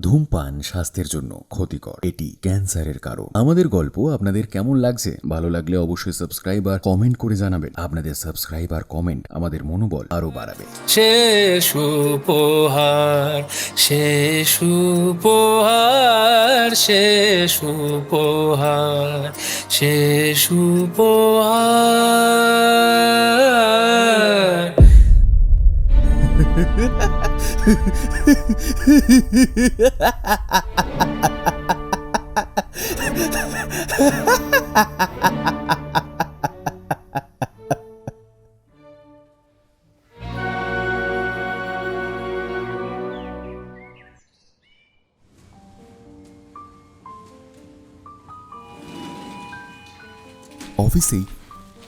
ধূমপান স্বাস্থ্যের জন্য ক্ষতিকর। এটি ক্যান্সারের কারণ। আমাদের গল্প আপনাদের কেমন লাগছে? ভালো লাগলে অবশ্যই সাবস্ক্রাইব আর কমেন্ট করে জানাবেন। আপনাদের সাবস্ক্রাইব আর কমেন্ট আমাদের মনোবল আরও বাড়াবে। শেষ উপহার শেষ উপহার শেষ উপহার শেষ উপহার। অফিসেই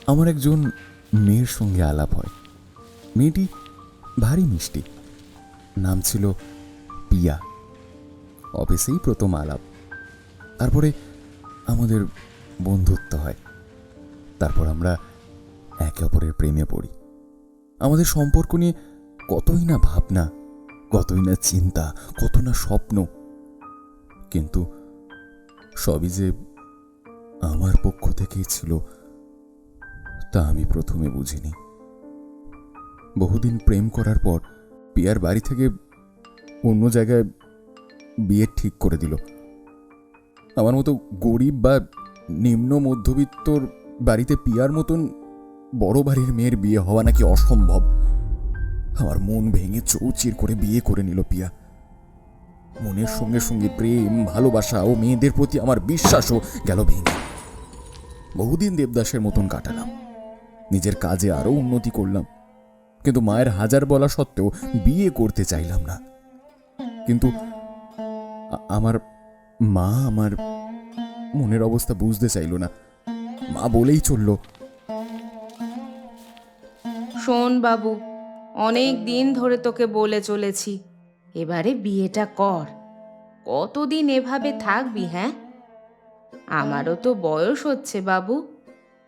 আমার একজন মেয়ের সঙ্গে আলাপ হয়। মেয়েটি ভারী মিষ্টি। নাম ছিল পিয়া। অফিসেই প্রথম আলাপ। তারপরে আমাদের বন্ধুত্ব হয়। তারপর আমরা একে অপরের প্রেমে পড়ি। আমাদের সম্পর্ক নিয়ে কতই না ভাবনা, কতই না চিন্তা, কত না স্বপ্ন। কিন্তু সবই যে আমার পক্ষ থেকেই ছিল, তা আমি প্রথমে বুঝিনি। বহুদিন প্রেম করার পর পিয়ার বাড়ি থেকে অন্য জায়গায় বিয়ে ঠিক করে দিল। আমার মতো গরিব বা নিম্ন মধ্যবিত্তর বাড়িতে পিয়ার মতন বড় বাড়ির মেয়ের বিয়ে হওয়া নাকি অসম্ভব? আমার মন ভেঙে চৌচির করে বিয়ে করে নিল পিয়া। মনের সঙ্গে সঙ্গে প্রেম, ভালোবাসা ও মেয়েদের প্রতি আমার বিশ্বাসও গেল ভেঙে। বহুদিন দেবদাসের মতন কাটালাম। নিজের কাজে আরও উন্নতি করলাম। কিন্তু মায়ের হাজার বলা সত্ত্বেও বিয়ে করতে চাইলাম না। কিন্তু আমার মা আমার মনের অবস্থা বুঝতে চাইল না। মা বলেই চলল, শোন বাবু, অনেক দিন ধরে তোকে বলে চলেছি, এবারে বিয়েটা কর। কতদিন এভাবে থাকবি হ্যাঁ? আমারও তো বয়স হচ্ছে বাবু।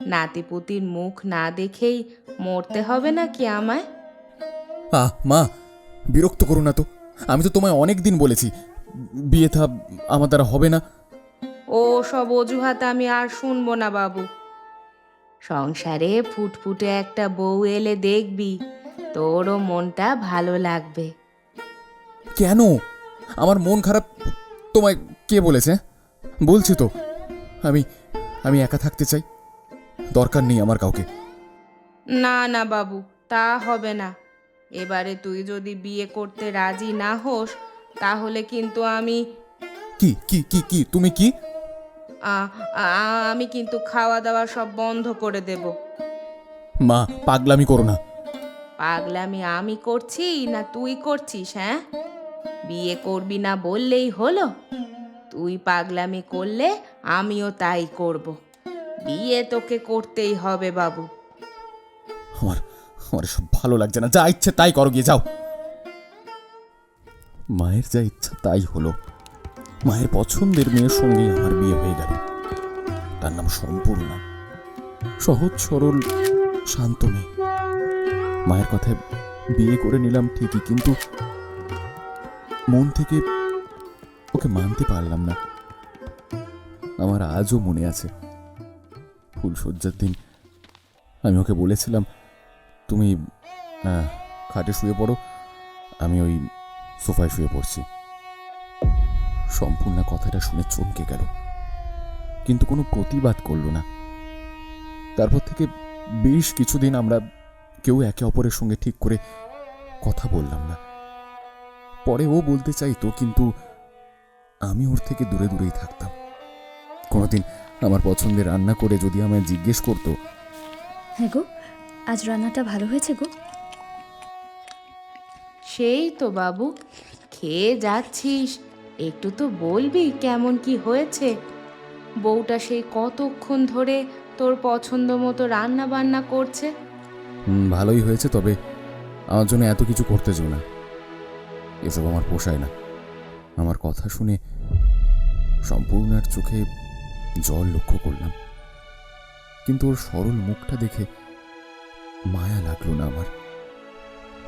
নাতিপুতির মুখ না দেখেই মরতে হবে না কি আমায়? আহ মা বিরক্ত করো না তো। আমি তো তোমায় অনেক দিন বলেছি বিয়ে থা আমার দ্বারা হবে না। ও সব অজুহাত আমি আর শুনব না বাবু। সংসারে ফুটফুটে একটা বউ এলে দেখবি তোরও মনটা ভালো লাগবে। কেন? আমার মন খারাপ তোমায় কে বলেছে? বলছি তো আমি আমি একা থাকতে চাই। দরকার নেই আমার কাউকে। না না বাবু তা হবে না। এবারে তুই যদি বিয়ে করতে রাজি না হোস তাহলে কিন্তু আমি কি কি কি কি তুমি কি? আ- আ- আমি কিন্তু খাওয়া দাওয়া সব বন্ধ করে দেব। মা পাগলামি করো না। পাগলামি আমি করছি না তুই করছিস হ্যাঁ? বিয়ে করবি না বললেই হলো। তুই পাগলামি করলে আমিও তাই করব। বিয়ে তোকে করতেই হবে, বাবু। আমার আমার সব ভালো লাগছে না। যা ইচ্ছে তাই করো, গিয়ে যাও। মায়ের যা ইচ্ছা তাই হলো। মায়ের পছন্দের মেয়ের আমার বিয়ে হয়ে গেল। তার নাম সম্পূর্ণা। সহজ, সরল, শান্ত মেয়ে। মায়ের কথায় বিয়ে করে নিলাম ঠিকই, কিন্তু মন থেকে ওকে মানতে পারলাম না। আমার আজও মনে আছে। ফুলশয্যার দিন। আমি ওকে বলেছিলাম, তুমি খাটে শুয়ে পড়ো। আমি ওই সোফায় শুয়ে পড়ছি। সম্পূর্ণ কথাটা শুনে চমকে গেল। কিন্তু কোনো প্রতিবাদ করল না। তারপর থেকে বেশ কিছুদিন আমরা কেউ একে অপরের সঙ্গে ঠিক করে কথা বললাম না। পরে ও বলতে চাইতো, কিন্তু আমি ওর থেকে দূরে দূরেই থাকতাম। কোনোদিন আমার পছন্দের রান্না করে যদি আমায় জিজ্ঞেস করতো। হ্যাঁ গো আজ রান্নাটা ভালো হয়েছে গো। সেই তো বাবু খেয়ে যাচ্ছিস। একটু তো বলবি কেমন কি হয়েছে। বউটা সেই কতক্ষণ ধরে তোর পছন্দ মতো রান্না বান্না করছে। হুম, ভালোই হয়েছে তবে আমার জন্য এত কিছু করতে যেও না। এসব আমার পোষায় না। আমার কথা শুনে সম্পূর্ণার চোখে জল লক্ষ্য করলাম। কিন্তু ওর সরল মুখটা দেখে মায়া লাগল না আমার,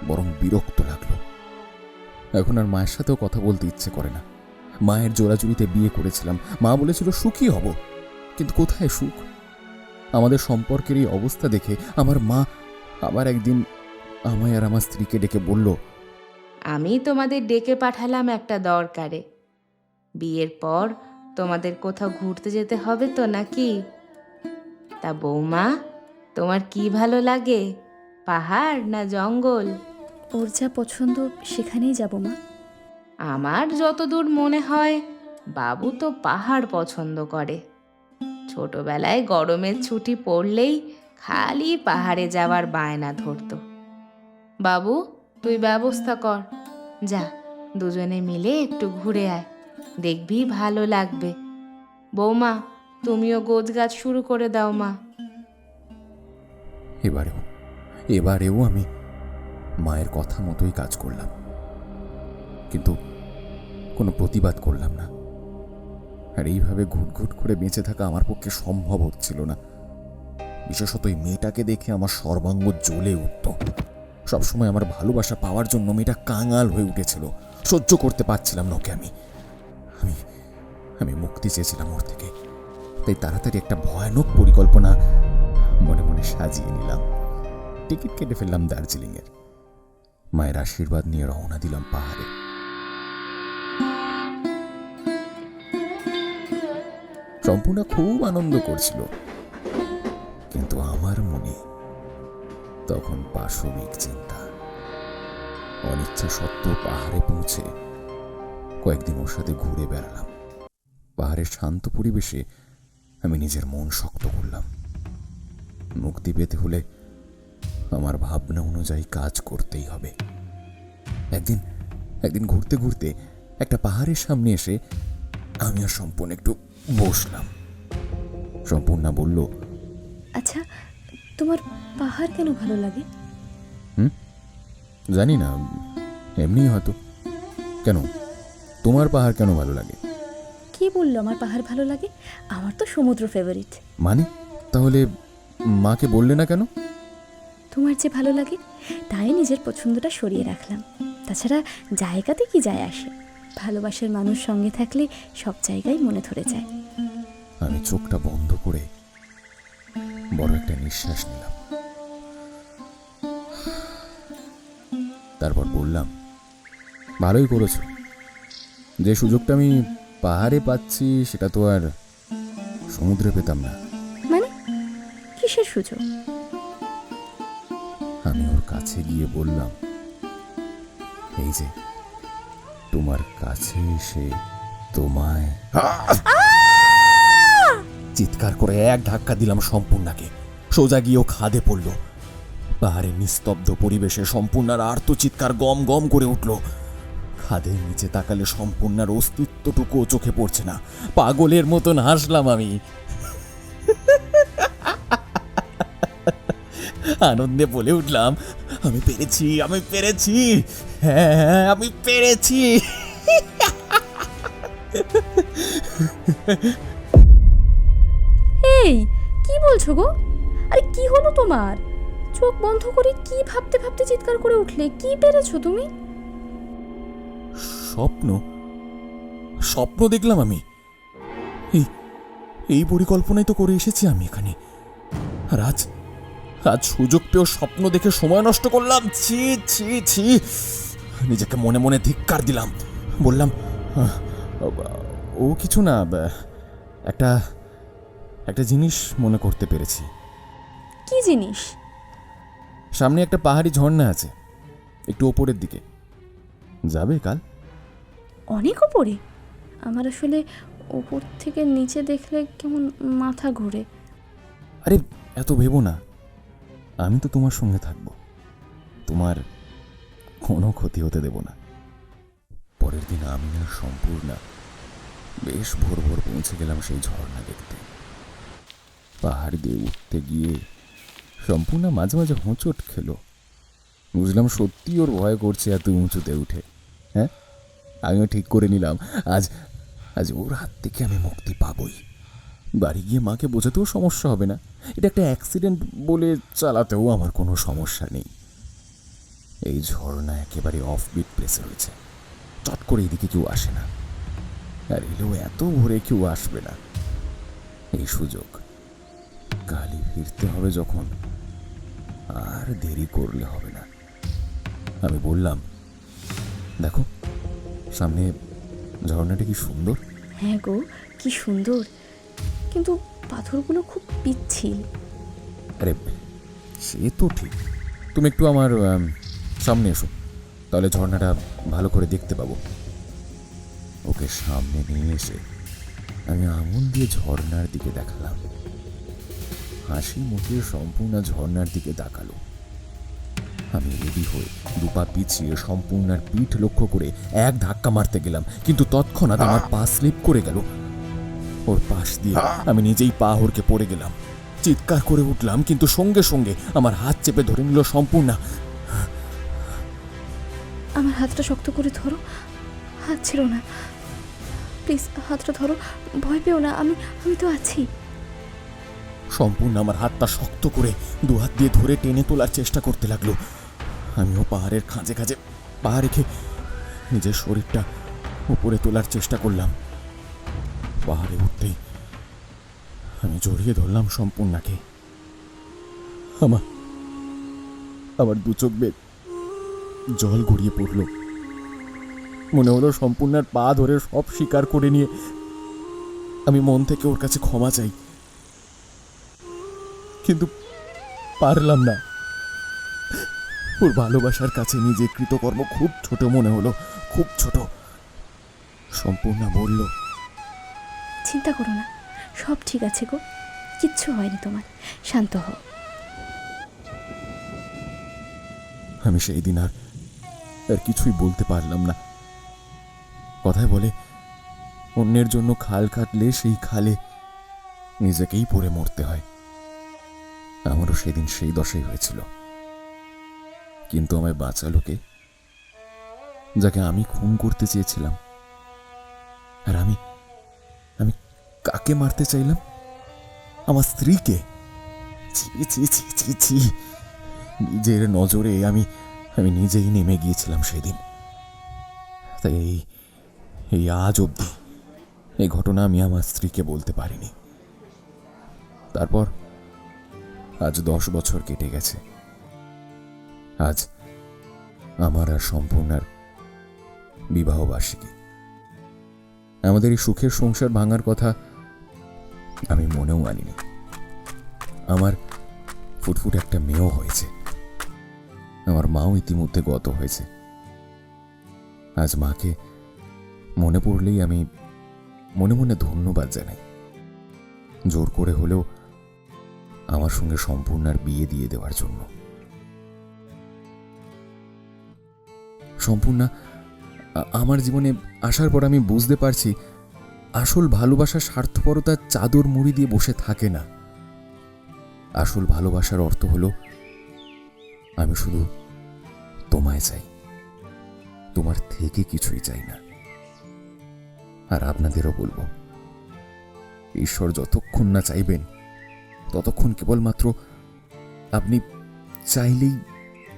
বরং বিরক্ত লাগল। এখন আর মায়ের সাথেও কথা বলতে ইচ্ছে করে না। মায়ের জোড়াজুড়িতে বিয়ে করেছিলাম। মা বলেছিল সুখী হব, কিন্তু কোথায় সুখ? আমাদের সম্পর্কের এই অবস্থা দেখে আমার মা আবার একদিন আমায় আর আমার স্ত্রীকে ডেকে বলল, আমি তোমাদের ডেকে পাঠালাম একটা দরকারে। বিয়ের পর তোমাদের কোথাও ঘুরতে যেতে হবে তো নাকি? তা বৌমা তোমার কি ভালো লাগে পাহাড় না জঙ্গল? ওর যা পছন্দ সেখানেই যাব মা। আমার যতদূর মনে হয় বাবু তো পাহাড় পছন্দ করে। ছোটবেলায় গরমের ছুটি পড়লেই খালি পাহাড়ে যাওয়ার বায়না ধরতো। বাবু তুই ব্যবস্থা কর। যা দুজনে মিলে একটু ঘুরে আয়। দেখবি ভালো লাগবে। বৌমা, তুমিও গোজ গাছ শুরু করে দাও মা। এবারেও এবারেও আমি মায়ের কথা মতোই কাজ করলাম। কিন্তু কোনো প্রতিবাদ করলাম না। আর এইভাবে ঘুটঘুট করে বেঁচে থাকা আমার পক্ষে সম্ভব হচ্ছিল না। বিশেষত এই মেয়েটাকে দেখে আমার সর্বাঙ্গ জ্বলে উঠত। সবসময় আমার ভালোবাসা পাওয়ার জন্য মেয়েটা কাঙাল হয়ে উঠেছিল। সহ্য করতে পারছিলাম না ওকে আমি। আমি আমি মুক্তি চেয়েছিলাম ওর থেকে। তাই তাড়াতাড়ি একটা ভয়ানক পরিকল্পনা মনে মনে সাজিয়ে নিলাম। টিকিট কেটে ফেললাম দার্জিলিংয়ের। মায়ের আশীর্বাদ নিয়ে রওনা দিলাম পাহাড়ে। সম্পূর্ণ খুব আনন্দ করছিল। কিন্তু আমার মনে তখন পাশবিক চিন্তা। অনিচ্ছা সত্ত্বেও পাহাড়ে পৌঁছে কয়েকদিন ওর সাথে ঘুরে বেড়ালাম। পাহাড়ের শান্ত পরিবেশে আমি নিজের মন শক্ত করলাম। মুক্তি পেতে হলে আমার ভাবনা অনুযায়ী কাজ করতেই হবে। একদিন একদিন ঘুরতে ঘুরতে একটা পাহাড়ের সামনে এসে আমি আর সম্পূর্ণ একটু বসলাম। সম্পূর্ণা বলল আচ্ছা তোমার পাহাড় কেন ভালো লাগে? জানি না এমনি হয়তো। কেন? তোমার পাহাড় কেন ভালো লাগে? কে বলল আমার পাহাড় ভালো লাগে? আমার তো সমুদ্র ফেভারিট মানে? তাহলে মাকে বললে না কেন? তোমার যে ভালো লাগে তাই নিজের পছন্দটা সরিয়ে রাখলাম। তাছাড়া জায়গাতে কি যায় আসে? ভালোবাসার মানুষ সঙ্গে থাকলে সব জায়গায় মনে ধরে যায়। আমি চোখটা বন্ধ করে বড় একটা নিঃশ্বাস নিলাম। তারপর বললাম ভালোই করেছ। যে সুযোগটা আমি পাহাড়ে পাচ্ছি সেটা তো আর সমুদ্রে পেতাম না। মানে? কিসের সুযোগ? আমি ওর কাছে গিয়ে বললাম এই যে তোমার কাছে এসে তোমায় চিৎকার করে এক ধাক্কা দিলাম সম্পূর্ণাকে। সোজা গিয়েও খাদে পড়ল। পাহাড়ের নিস্তব্ধ পরিবেশে সম্পূর্ণার আর্ত চিৎকার গম গম করে উঠল। খাদের নিচে তাকালে সম্পূর্ণার অস্তিত্বটুকুও চোখে পড়ছে না। পাগলের মতন হাসলাম আমি। আনন্দে বলে উঠলাম আমি পেরেছি আমি পেরেছি। হ্যাঁ হ্যাঁ, আমি পেরেছি। এই কি বলছো গো? আরে কি হলো তোমার? চোখ বন্ধ করে কি ভাবতে ভাবতে চিৎকার করে উঠলে? কি পেরেছ তুমি? স্বপ্ন? স্বপ্ন দেখলাম আমি। এই এই পরিকল্পনাই তো করে এসেছি আমি এখানে। আর আজ আজ সুযোগ পেয়েও স্বপ্ন দেখে সময় নষ্ট করলাম। ছি ছি ছি। নিজেকে মনে মনে ধিক্কার দিলাম। বললাম "আহ, ও কিছু না একটা একটা জিনিস মনে করতে পেরেছি। কি জিনিস? সামনে একটা পাহাড়ি ঝর্ণা আছে একটু ওপরের দিকে। যাবে কাল? অনেক ওপরে। আমার আসলে ওপর থেকে নিচে দেখলে কেমন মাথা ঘোরে। আরে, এত ভেবো না। আমি তো তোমার সঙ্গে থাকব। তোমার কোনো ক্ষতি হতে দেব না। পরের দিন আমি আর সম্পূর্ণা বেশ ভোর ভোর পৌঁছে গেলাম সেই ঝর্ণা দেখতে। পাহাড় দিয়ে উঠতে গিয়ে সম্পূর্ণ মাঝে মাঝে হোঁচট খেলো। বুঝলাম সত্যি ওর ভয় করছে এত উঁচুতে উঠে হ্যাঁ? আমিও ঠিক করে নিলাম। আজ আজ ওর হাত থেকে আমি মুক্তি পাবই। বাড়ি গিয়ে মাকে বোঝাতেও সমস্যা হবে না। এটা একটা অ্যাক্সিডেন্ট বলে চালাতেও আমার কোনো সমস্যা নেই। এই ঝর্ণা একেবারে অফবিট প্লেসে রয়েছে। চট করে এদিকে কেউ আসে না। আর এলেও এত ভোরে কেউ আসবে না। এই সুযোগ। কালই ফিরতে হবে যখন। আর দেরি করলে হবে না। আমি বললাম, দেখো সামনে ঝর্ণাটা কি সুন্দর? হ্যাঁ গো কি সুন্দর। কিন্তু পাথরগুলো খুব পিচ্ছিল। আরে সে তো ঠিক। তুমি একটু আমার সামনে এসো। তাহলে ঝর্ণাটা ভালো করে দেখতে পাবো। ওকে সামনে নিয়ে এসে আমি আঙুল দিয়ে ঝর্ণার দিকে দেখালাম। হাসি মুখে সম্পূর্ণ ঝর্ণার দিকে তাকালো। আমি রেডি হয়ে দুপা পিছিয়ে সম্পূর্ণার পিঠ লক্ষ্য করে এক ধাক্কা মারতে গেলাম। কিন্তু তৎক্ষণাৎ আমার পা স্লিপ করে গেল। ওর পাশ দিয়ে আমি নিজেই পা হরকে পড়ে গেলাম। চিৎকার করে উঠলাম কিন্তু সঙ্গে সঙ্গে আমার হাত চেপে ধরে নিল সম্পূর্ণা। আমার হাতটা শক্ত করে ধরো। হাত ছিল না। প্লিজ হাতটা ধরো। ভয় পেও না আমি আমি তো আছি। সম্পূর্ণ আমার হাতটা শক্ত করে দু হাত দিয়ে ধরে টেনে তোলার চেষ্টা করতে লাগল। আমিও পাহাড়ের খাঁজে খাঁজে পা রেখে নিজের শরীরটা উপরে তোলার চেষ্টা করলাম। পাহাড়ে উঠতেই আমি জড়িয়ে ধরলাম সম্পূর্ণাকে। আমার আমার দু চোখ বেয়ে জল গড়িয়ে পড়ল। মনে হলো সম্পূর্ণার পা ধরে সব স্বীকার করে নিয়ে আমি মন থেকে ওর কাছে ক্ষমা চাই। কিন্তু পারলাম না। ওর ভালোবাসার কাছে নিজে কৃতকর্ম খুব ছোট মনে হলো খুব ছোট। সম্পূর্ণ বলল চিন্তা করো না সব ঠিক আছে গো কিচ্ছু হয়নি তোমার শান্ত হও। আমি সেই দিন আর আর কিছুই বলতে পারলাম না। কথায় বলে অন্যের জন্য খাল কাটলে সেই খালে নিজেকেই পড়ে মরতে হয়। আমারও সেদিন সেই দশাই হয়েছিল। কিন্তু আমায় বাঁচালো কে? যাকে আমি খুন করতে চেয়েছিলাম। আর আমি আমি কাকে মারতে চাইলাম? আমার স্ত্রীকে? নিজের নজরে আমি আমি নিজেই নেমে গিয়েছিলাম সেদিন। তাই এই এই আজ অবধি এই ঘটনা আমি আমার স্ত্রীকে বলতে পারিনি। তারপর আজ দশ বছর কেটে গেছে। আজ আমার আর সম্পূর্ণার বিবাহ বার্ষিকী আমাদের এই সুখের সংসার ভাঙার কথা আমি মনেও আনিনি। আমার ফুটফুট একটা মেয়েও হয়েছে। আমার মাও ইতিমধ্যে গত হয়েছে। আজ মাকে মনে পড়লেই আমি মনে মনে ধন্যবাদ জানাই। জোর করে হলেও আমার সঙ্গে সম্পূর্ণার বিয়ে দিয়ে দেওয়ার জন্য। সম্পূর্ণা আমার জীবনে আসার পর আমি বুঝতে পারছি, আসল ভালোবাসা স্বার্থপরতার চাদর মুড়ি দিয়ে বসে থাকে না। আসল ভালোবাসার অর্থ হলো, আমি শুধু তোমায় চাই। তোমার থেকে কিছুই চাই না। আর আপনাদেরও বলব, ঈশ্বর যতক্ষণ না চাইবেন, ততক্ষণ কেবলমাত্র আপনি চাইলেই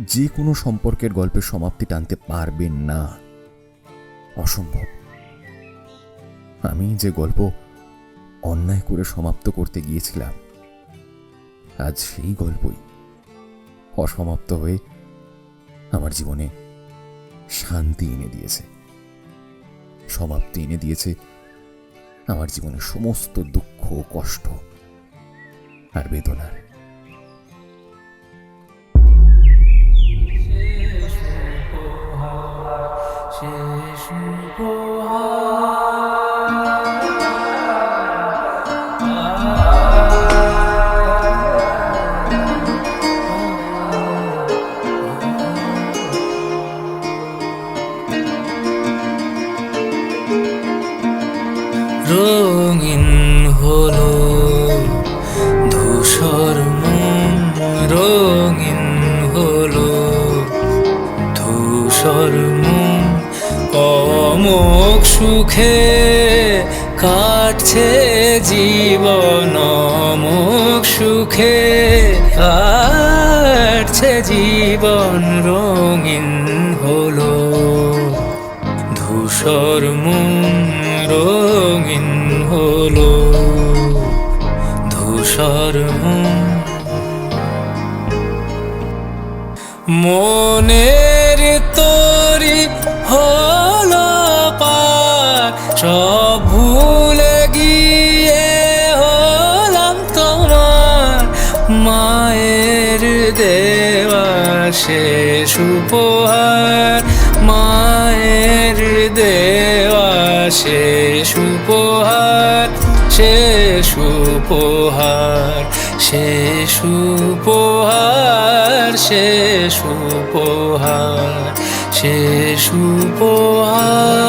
যে কোনো সম্পর্কের গল্পের সমাপ্তি টানতে পারবেন না। অসম্ভব। আমি যে গল্প অন্যায় করে সমাপ্ত করতে গিয়েছিলাম, আজ সেই গল্পই অসমাপ্ত হয়ে আমার জীবনে শান্তি এনে দিয়েছে। সমাপ্তি এনে দিয়েছে আমার জীবনের সমস্ত দুঃখ, কষ্ট আর বেদনার। সুখে কাটছে জীবন মুখ সুখে কাটছে জীবন, রঙিন হলো। ধূসর মন রঙিন হলো। ধূসর মন। মনের তরি হয় সব ভুলে গিয়ে হলাম তোমার মায়ের দেওয়া শেষ উপহার। মায়ের দেওয়া শেষ উপহার শেষ উপহার শেষ উপহার শেষ উপহার শেষ উপহার।